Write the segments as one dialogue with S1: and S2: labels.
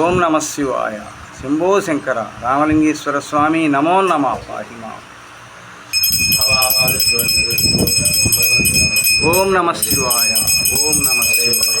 S1: ఓం నమ శివాయ. శంభో శంకర రామలింగేశ్వర స్వామి నమో నమ పాహిమా ఓం నమ శివాయ. ఓం నమ శివాయ.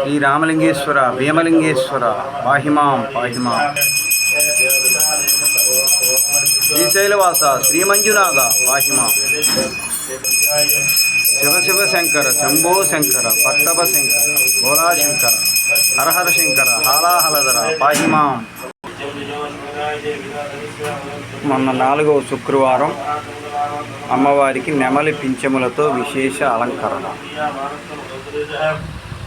S1: శ్రీ రామలింగేశ్వర భీమలింగేశ్వర పాహిమాం పాహిమాం. శ్రీశైలవాస శ్రీమంజునాథ పాహిమాం. శివ శివ శంకర శంభో శంకర పట్టభ శంకర గోరాశంకర హరహర శంకర హాలాహలధర పాహిమాం. మొన్న నాలుగవ శుక్రవారం అమ్మవారికి నెమలి పింఛములతో విశేష అలంకరణ.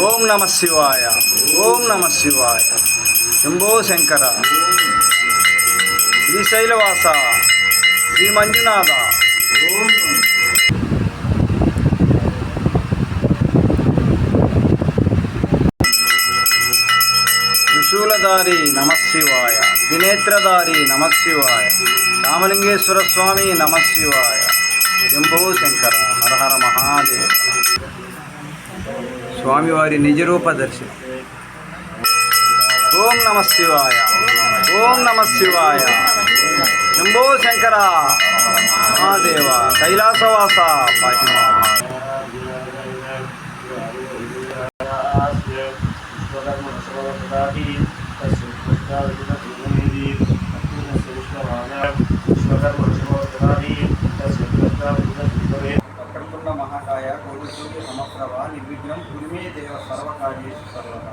S1: ఓం నమ శివాయ ఓం నమ శివాయ. శంభో శంకర. శ్రీశైలవాస శ్రీ మంజునాథ. త్రిశూలధారి నమశివాయ త్రినేత్రధారి నమశివాయ రామలింగేశ్వర స్వామి నమశివాయ శంభో శంకర హరహర మహాదేవ. స్వామివారి నిజరూప దర్శనం. ఓం నమ శివాయ ఓం నమ శివాయ. శంభో శంకర మహాదేవ కైలాసవాస పాటిమ. వక్రతుండ మహాకాయ కోటి నిర్విఘ్నం కురిమే దేవ సర్వకార్యేషు సర్వదా.